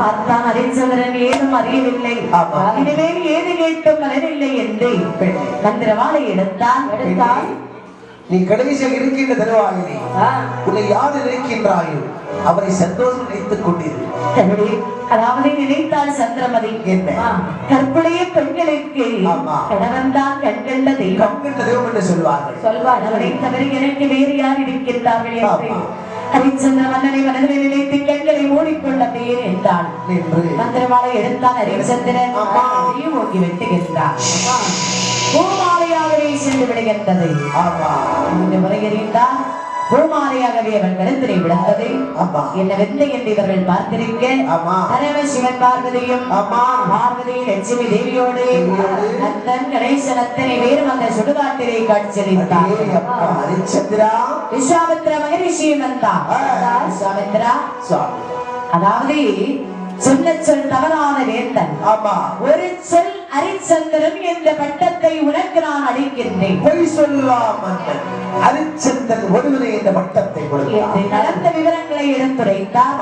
பார்த்தான் ஹரிச்சந்திரன் ஏதும் அறியவில்லை. இனிமேல் ஏது கேட்டும் பலனில்லை என்று. மந்திரவாளை எடுத்தான். எடுத்தான் நீ கடைசியாக இருக்கின்ற தருவாயிலே ஆ, உன்னை யார் நினைக்கின்றாயோ அவரை சந்தோஷம் நினைத்துக் கொண்டிரு. அதாவது நினைத்தாள் சந்திரமதி என்ன? கற்புடைய பெண்களுக்கு. கணவன் தான் கண்கண்ட தெய்வம். தெய்வம் என்று சொல்வார்கள். சொல்வார். அவரை தவிர எனக்கு வேறு யார் இருக்கின்றார்கள் ஹரிச்சந்திர மன்னனை மனதில் நினைத்து கண்களை மூடிக்கொள்ள பேர் என்றாள் என்று மந்திரமாலை எடுத்தான். அதையும் ஓங்கி வெட்டுகின்றார் பூமாலையாகவே சென்று விடுகின்றது. ஆமா. இந்த முறையறிந்தால் பூமாலையாகவே அவன் கருத்தினை விழுந்தது ஆமா. என்ன வெந்த என்று இவர்கள் பார்த்திருக்க ஆமா. பரம சிவன் பார்வதியும் ஆமா. பார்வதி லட்சுமி தேவியோடு. அத்தன் கணேசன் அத்தனை பேரும் அந்த சுடுகாட்டிலே காட்சியளித்தார். ஹரிச்சந்திரா. விஸ்வாமித்ர மகரிஷியும் வந்தார் ஆ. விஸ்வாமித்ரா. சுவாமி. அதாவது சொன்ன சொல் தவறான வேந்தன். ஆமா. ஒரு சொல் ஹரிச்சந்திரன் என்ற பட்டத்தை உனக்கு நான் அளிக்கின்றேன் பொய் சொல்லலாம் மன்னன் ஹரிச்சந்திரன் ஒருவனை இந்த பட்டத்தை கொடுத்தான் நடந்த எடுத்துரைத்தார்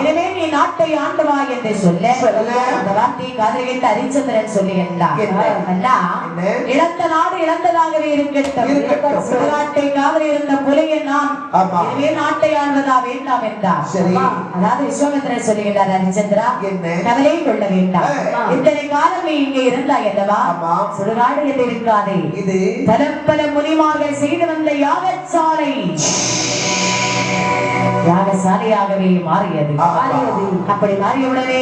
எனவே நீ நாட்டை ஆண்டுவா என்று சொல்ல சொல்ல. அந்த வார்த்தையை காதல் கேட்டு ஹரிச்சந்திரன் சொல்லுகின்றார்? இழந்த நாடு இழந்ததாகவே இருக்கட்டும். சுடுகாட்டை காவல் இருந்த புலைய நான். எனவே நாட்டை ஆள்வதா வேண்டாம் என்றார். அதாவது விஸ்வாமித்திரன் சொல்லுகிறார் ஹரிச்சந்திரா? கவலை கொள்ள வேண்டாம். இத்தனை காலம் நீ இங்கே இருந்தாய் அல்லவா. சுடுகாடு என்று இருக்காதே இது பல பல முனிமார்கள் செய்து வந்த யாகசாலை யாகசாலையாகவே மாறியது. அப்படி மாறியவுடனே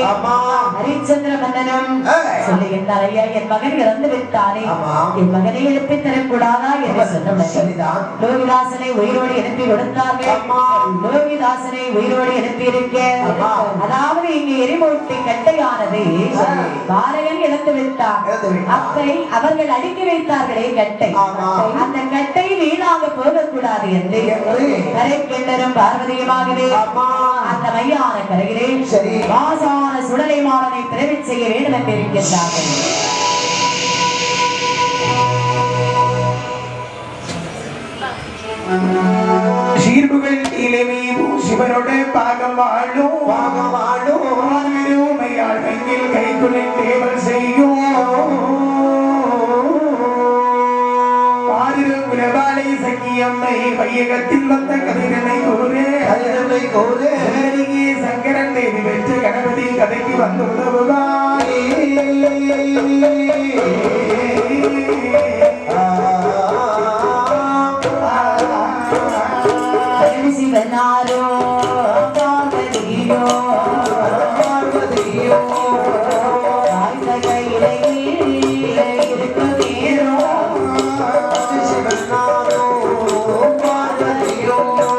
ஹரிச்சந்திர மன்னனும் ஏய். சொல்லுகின்றார் ஐயா என் மகன் இறந்து விட்டானே. என் மகனை எழுப்பி தரக்கூடாதா என்று சொன்னவுடனே சரிதான் லோகிதாசனை உயிரோடு எழுப்பி கொடுத்தார்கள் ஆமா. லோகிதாசனை உயிரோடு எழுப்பி இருக்க ஆமா. அதாவது இங்கே எரிமூட்டி கட்டையானது சரி. பாரகன் இழந்து விட்டார் இழந்து விட்டார். அப்பை அவர்கள் அடுக்கி வைத்தார்களே கட்டை. அந்த கட்டை வீணாக போகக்கூடாது என்று என்று. கரை கிண்ணரும் பார்வதியுமாகவே ஆமா. அந்த மையான கரையிலே சரி. வாசான சுடலை மாறனை பிறவி செய்ய வேண்டும் என்று இருக்கின்றார்கள் சீர்புகள் இளமையும் சிவனோட பாகம் வாழும் பாகம் வாழும். உமையாள் கையில் கை தேவல் செய்யும் சங்கியம்மை வையகத்தில் வந்த கதிரனை கூறே கதிரனை. சிவனடியே சங்கரன் தேவி பெற்ற கணபதி கதைக்கு வந்து உதவுவாய் 요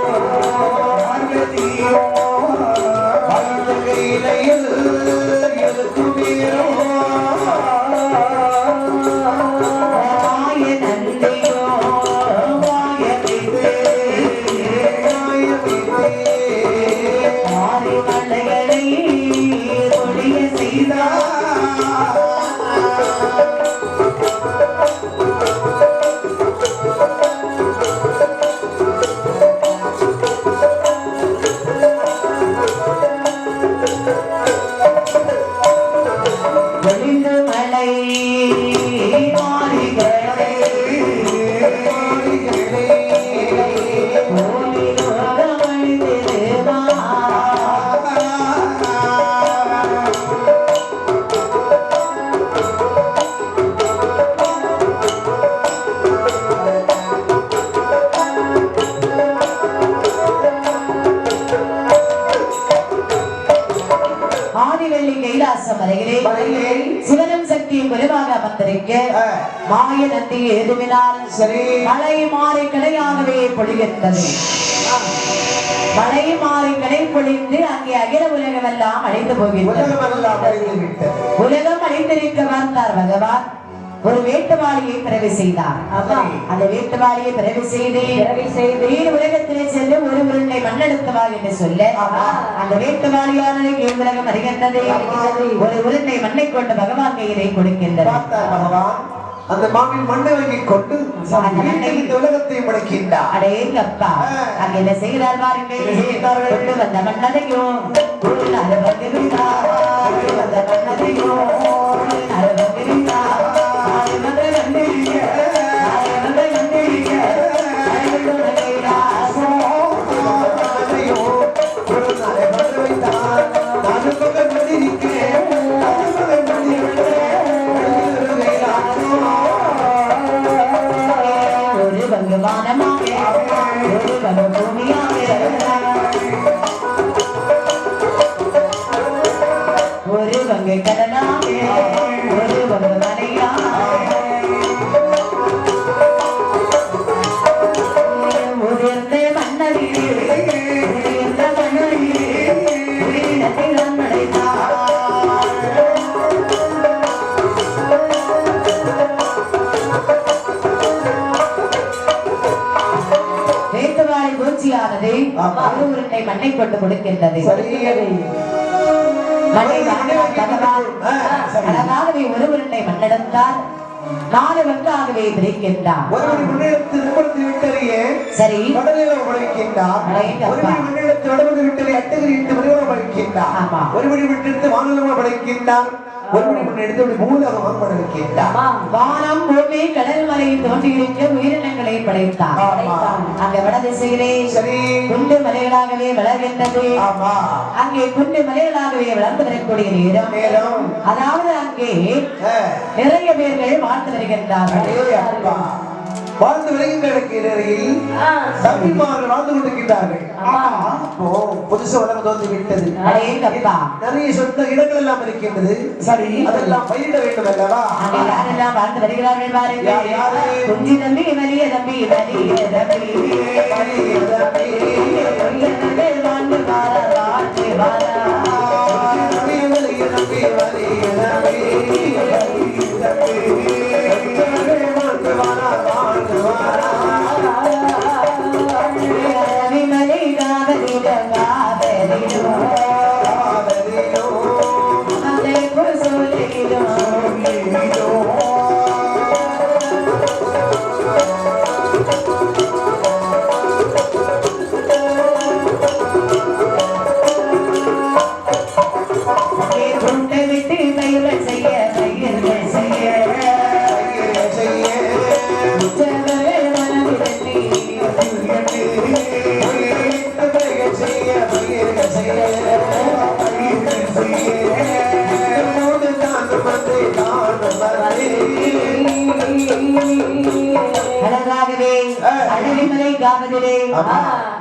மாய நந்தி ஏதுமினால் சரி. மழை மாறி கடையாகவே பொழிகின்றது. மழை மாறி கடை பொழிந்து அங்கே அகில உலகமெல்லாம் அழைத்து போகின்றது. உலகம் அழைத்திருக்க வந்தார் பகவான். ஒரு வேட்டுவாளியை பிறவி செய்தார். அந்த வேட்டுவாளியை பிறவி செய்து பிறவி செய்து உலகத்திலே சென்று ஒரு உருண்டை மண்ணெடுத்து வா என்று சொல்ல. அந்த வேட்டுவாளியானது உலகம் அறிகின்றது. ஒரு உருண்டை மண்ணை கொண்டு பகவான் கையிலே கொடுக்கின்றது. பார்த்தார் பகவான். அந்த மாமில் மண்ணை வாங்கி கொண்டு இந்த உலகத்தை முடக்கின்றார் அடே அப்பா அங்க என்ன செய்கிறார் பாருங்கள். உருண்டை மண்ணை கொண்டு கொடுக்கின்றது. மண்ணை ஒரு உருண்டை மண்ணெடுத்தார். நாலு வங்காகவே பிரிக்கின்றார். ஒருவன் முன்னெடுத்து நிமிர்ந்து விட்டறியே சரி. உழைக்கின்றார். ஒருவன் அட்டகிரி இட்டு படைக்கின்றார் ஆமா. ஒருவனை விட்டெடுத்து வானலமாக படைக்கின்றார் ஒருவனை முன்னெடுத்து அப்படி மூலகமாக படைக்கின்றார் வானம் பூமி கடல் மலை தோன்றியிருக்க உயிரினங்களை படைத்தார் ஆமா. அங்க வடதிசையிலே குண்டு மலைகளாகவே வளர்கின்றது. அங்கே குண்டு மலைகளாகவே வளர்ந்து வரக்கூடிய நேரம். அதாவது அங்கே நிறைய பேர்கள் வாழ்ந்து வருகின்றார்கள். வாழ்ந்து விளைகின்ற நிலையில் தம்பிமார்கள் வாழ்ந்து கொண்டிருக்கின்றார்கள். அப்போ புதுசா உலகம் தோன்றி விட்டது. நிறைய சொந்த இடங்கள் எல்லாம் இருக்கின்றது. சரி. அதெல்லாம் பயிரிட வேண்டும் அல்லவா? யாரெல்லாம் வாழ்ந்து வருகிறார்கள் பாருங்கள்? குஞ்சி தம்பி வலிய தம்பி வலிய தம்பி. வலிய. கொய்யனவே வாழ்ந்து வாரா வாழ்ந்து வாரா நம்பி வலிய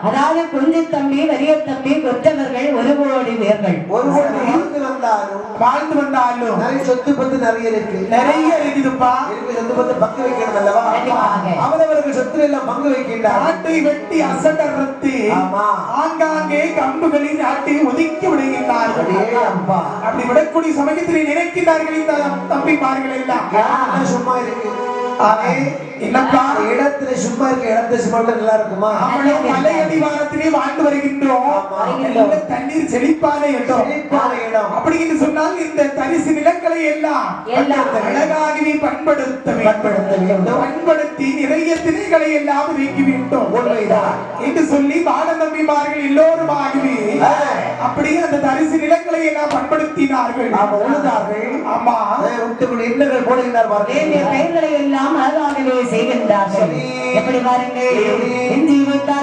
அதாவது குஞ்சு தம்பி வலிய தம்பி கொற்றவர்கள் ஒரு கோடி பேர்கள். ஒருவன் வாழ்ந்து வந்தாலும் வாழ்ந்து வந்தாலும் நிறைய சொத்து பத்து நிறைய இருக்கு. நிறைய இருக்குதுப்பா. இருக்கு சொத்து பத்து பங்கு வைக்கணும் அல்லவா. அவரவர்கள் சொத்துல எல்லாம் பங்கு வைக்கின்றார். நாட்டை வெட்டி அசடர்த்து. ஆங்காங்கே கம்புகளில் நாட்டை ஒதுக்கி விடுகின்றார்கள். அப்படி விடக்கூடிய சமயத்திலே நினைக்கிறார்கள் இந்த தம்பிமார்கள் எல்லாம். இடத்துல சும்மா இருக்கு. இடத்துல சும்மா இருக்க இடத்துல சும்மா நல்லா இருக்குமா? நம்மளும் மலை அடிவாரத்திலே வாழ்ந்து வருகின்றோம். ஆமா. நல்ல தண்ணீர் செழிப்பான இடம். செழிப்பான இடம். அப்படி என்று சொன்னால் இந்த தரிசு நிலங்களை எல்லாம் அழகாகவே பண்படுத்த பண்படுத்த நிறைய திணைகளை எல்லாம் உண்மைதான். என்று சொல்லி பாட நம்பிமார்கள் எல்லோருமாகவே. அப்படியே அந்த தரிசு நிலங்களை எல்லாம் பண்படுத்தினார்கள். நாம உழுதார்கள். ஆமா. விட்டுக்குள் எண்ணங்கள் பாருங்கள். பெயர்களை எல்லாம் அழகாகவே செய்கின்றார்கள். எப்படி பாருங்கள்? இஞ்சி வைத்தார்.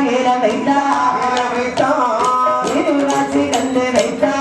கண்டு வைத்தார்.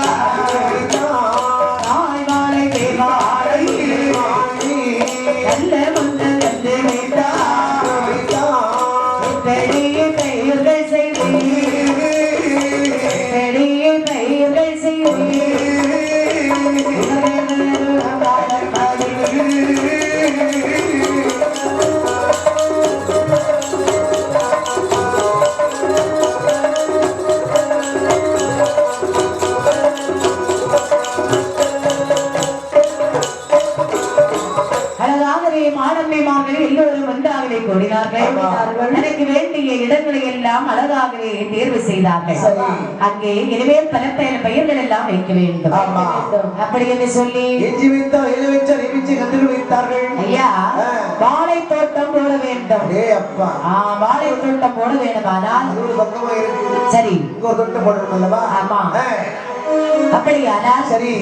கூடினார்கள் ஆமா. எனக்கு வேண்டிய இடங்களை எல்லாம் அழகாகவே தேர்வு செய்தார்கள். அங்கே எனவே பல பெயர் பெயர்கள் எல்லாம் வைக்க வேண்டும். அப்படி என்று சொல்லி எஞ்சி வைத்தார் எழு வைச்சார் எமிச்சு கண்டுகள் வைத்தார்கள் ஐயா. வாழை தோட்டம் போட வேண்டும் வாழை தோட்டம் போட வேண்டுமானால் சரி இங்க ஒரு தொட்டு போடணும் அல்லவா ஆமா. ஆ. அப்படியானால் சரி.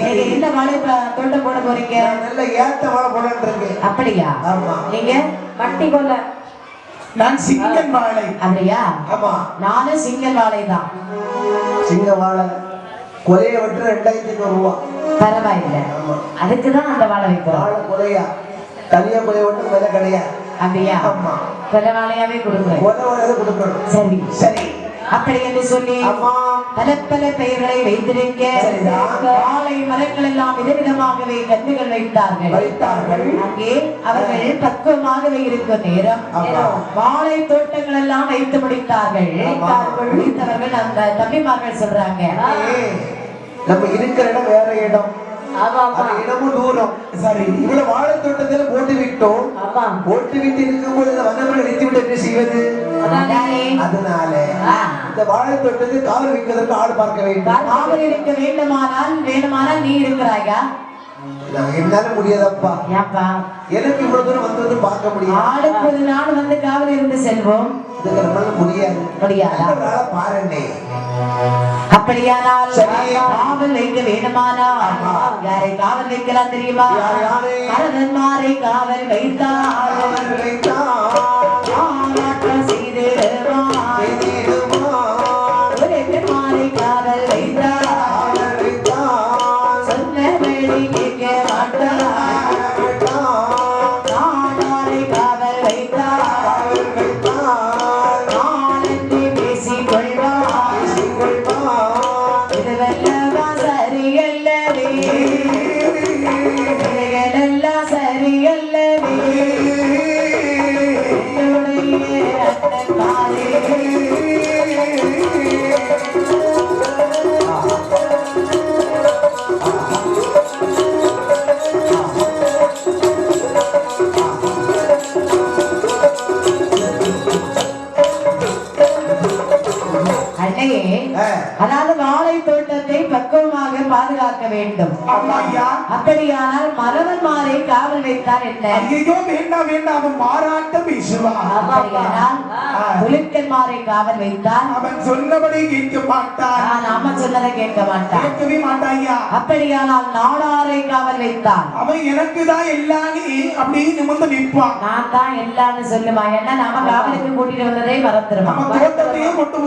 வாழை ப- தோட்டம் போட போறீங்க? நல்ல ஏத்த வாழை போடன்னு அப்படியா? ஆமா. நீங்க மட்டி கொல்ல நான் சிங்கன் வாழை அப்படியா? ஆமா. நானும் சிங்கல் வாழை தான் சிங்க வாழை கொலைய விட்டு ரெண்டாயிரத்தி ஒரு ரூபா. பரவாயில்லை. அதுக்குதான் அந்த வாழை வைக்கிறோம். வாழை கொலையா தனியா கொலைய விட்டு விலை கிடையாது. அப்படியா? ஆமா. கொலை வாழையாவே கொலை கொடுக்கணும். சரி. சரி. அப்படி என்று சொல்லி அம்மா. பல பல பெயர்களை வைத்திருக்க. வாழை மரங்கள் எல்லாம் விதவிதமாகவே கன்றுகள் வைத்தார்கள். வைத்தார்கள். அங்கே அவர்கள் பக்குவமாகவே இருக்கும் நேரம். ஆமா. வாழை தோட்டங்கள் எல்லாம் வைத்து முடித்தார்கள். ஆமா. முடித்தவர்கள் அந்த தம்பிமார்கள் சொல்றாங்க. ஏய், நம்ம இருக்கிற இடம் வேற இடம். அந்த இடமும் தூரம். சரி இவ்வளவு வாழைத்தோட்டத்துல போட்டு விட்டோம் போட்டு விட்டு இருக்கும் பொழுது வந்தவர்கள் நிறுத்தி விட்டு என்ன செய்வது. அதனால. இந்த வாழைத்தோட்டத்தில் காவல் வைப்பதற்கு ஆள் பார்க்க வேண்டும். காவல் இருக்க வேண்டுமானால் வேண்டுமானால் நீ இருக்கிறாயா? என்னால முடியாதப்பா. ஏப்பா? எனக்கு இவ்வளவு தூரம் வந்து வந்து பார்க்க ஆளுக்கு நாள் வந்து காவல் இருந்து செல்வோம். இதுக்கு நம்மளால முடியாது. முடியாதா? அப்படியானால் சரி. காவல் வைக்க வேண்டுமானால் ஆமா. யாரை காவல் வைக்கலாம் தெரியுமா? பரதன்மாரை காவல் வைத்தார் வைத்தார் அவர் வைத்தான், Hallelujah. அப்படியானால் மரவன்மாரை காவல் வைத்தார் என்ன? ஐயோ வேண்டாம் வேண்டாம் அவன் மாறாட்டம் வீசுவான் அப்படியானால் புலிக்கன்மாரை காவல் வைத்தார். அவன் சொன்னபடி கேட்க மாட்டான். நான் நாம சொன்னதை கேட்க மாட்டான். கேட்கவே மாட்டான் ஐயா. அப்படியானால் நாடாரை காவல் வைத்தான். அவன் எனக்கு தான் எல்லாமே அப்படின்னு நிமிர்ந்து நிற்பான். நான் தான் எல்லான்னு சொல்லுவான் ஏன்னா நாம காவலுக்கு கூட்டிட்டு வந்ததை மறந்துருவான் நம்ம தோட்டத்தையே கொண்டு